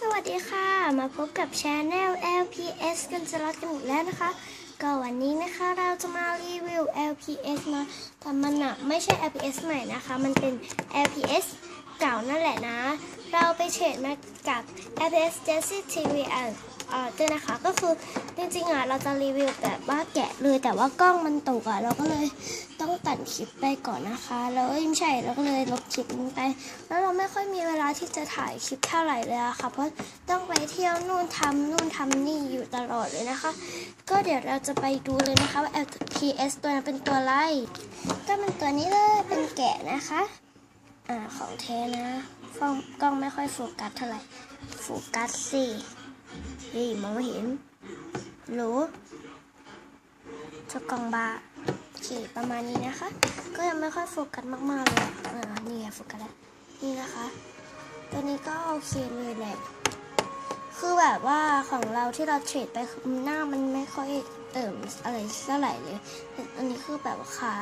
สวัสดีค่ะ มาพบกับช anel LPS กันจะรัดกันอีกแล้วนะคะ ก็วันนี้นะคะเราจะมารีวิว LPS มาแต่มันอะไม่ใช่ LPS ใหม่นะคะ มันเป็น LPS เก่านั่นแหละนะ เราไปเฉดมากับ LPS Jesse TV อ่าด้วยนะคะก็คือจริงๆอะเราจะรีวิวแบบว่าแกะเลย แต่ว่ากล้องมันตกอะเราก็เลยต้องตัดคลิปไปก่อนนะคะแล้วไม่ใช่เราก็เลยลบคลิปนี้ไป แล้วเราไม่ค่อยมีเวลาที่จะถ่ายคลิปเท่าไหร่เลยอะค่ะ เพราะต้องไปเที่ยวนู่นทำนู่นทำนี่อยู่ตลอดเลยนะคะ ก็เดี๋ยวเราจะไปดูเลยนะคะว่า LPS ตัวนั้นเป็นตัวอะไรก็เป็นตัวนี้เลยเป็นแกะนะคะอ่าของเทนะกล้องกล้องไม่ค่อยโฟกัสเท่าไหร่โฟกัสสิ เฮ้ยมองไม่เห็นรู้เจ้ากองบาโอเคประมาณนี้นะคะ ก็ยังไม่ค่อยโฟกัสมากๆเลยอ่านี่ไงโฟกัสแล้วนี่นะคะ ตัวนี้ก็โอเคเลยแหละคือแบบว่าของเราที่เราเทรดไปหน้ามันไม่ค่อยเติมอะไรเท่าไหร่เลย อันนี้คือแบบขา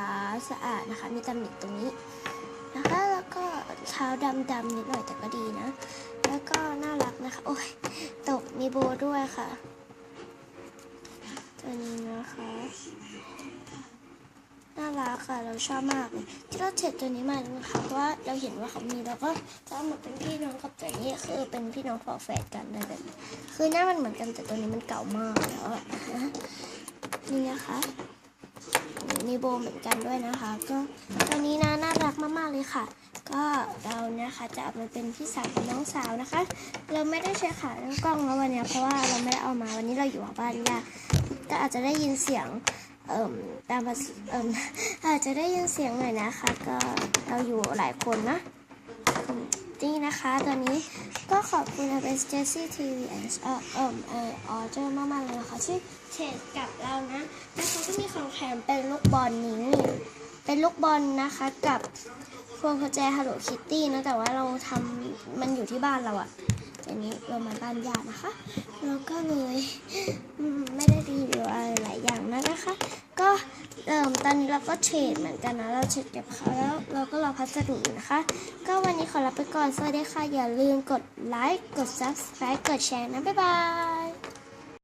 สะอาดนะคะ มีตำหนิตรงนี้นะคะ แล้วก็เท้าดำๆนิดหน่อยแต่ก็ดีนะ แล้วก็น่ารักนะคะ โอ้ยตกมีโบด้วยค่ะ ตัวนี้นะคะ น่ารักค่ะ เราชอบมากเลยที่เราเทรดตัวนี้มานะคะเพราะว่าเราเห็นว่าเขามีเราก็จะเอามาเป็นพี่น้องกับตัวนี้คือเป็นพี่น้องฝาแฝดกันอะแบบนี้คือหน้ามันเหมือนกันแต่ตัวนี้มันเก่ามากแล้วอะนี่นะคะมีโบเหมือนกันด้วยนะคะ ก็ตัวนี้นะน่ารักมากๆเลยค่ะ ก็เรานะคะจะเอามาเป็นพี่สาวกับน้องสาวนะคะ เราไม่ได้ใช้ขาตั้งกล้องแล้ววันนี้เพราะว่าเราไม่ได้เอามาวันนี้เราอยู่บ้านย่าก็อาจจะได้ยินเสียงเอ่มตามภาษาเอ่มอาจจะได้ยินเสียงหน่อยนะคะ ก็เราอยู่หลายคนนะนี่นะคะ ตอนนี้ก็ขอบคุณ a b s Jessie TV and เอ่อเอ่มเอ่อออเจอร์มากๆเลยนะคะที่เทรดกับเรานะแล้วเขาก็มีของแถมเป็นลูกบอลนี้ เป็นลูกบอลนะคะกับ พวงกุญแจ Hello Kitty นะแต่ว่าเราทำมันอยู่ที่บ้านเราอะอันนี้เรามาบ้านญาตินะคะเราก็เลยไม่ได้รีวิวอะไรหลายอย่างนะนะคะ ก็เริ่มตอนนี้เราก็เทรดเหมือนกันนะเราเทรดกับเขาแล้วเราก็รอพัสดุนะคะ ก็วันนี้ขอลาไปก่อนสวัสดีค่ะอย่าลืมกดไลค์กด subscribe กดแชร์นะบ๊ายบาย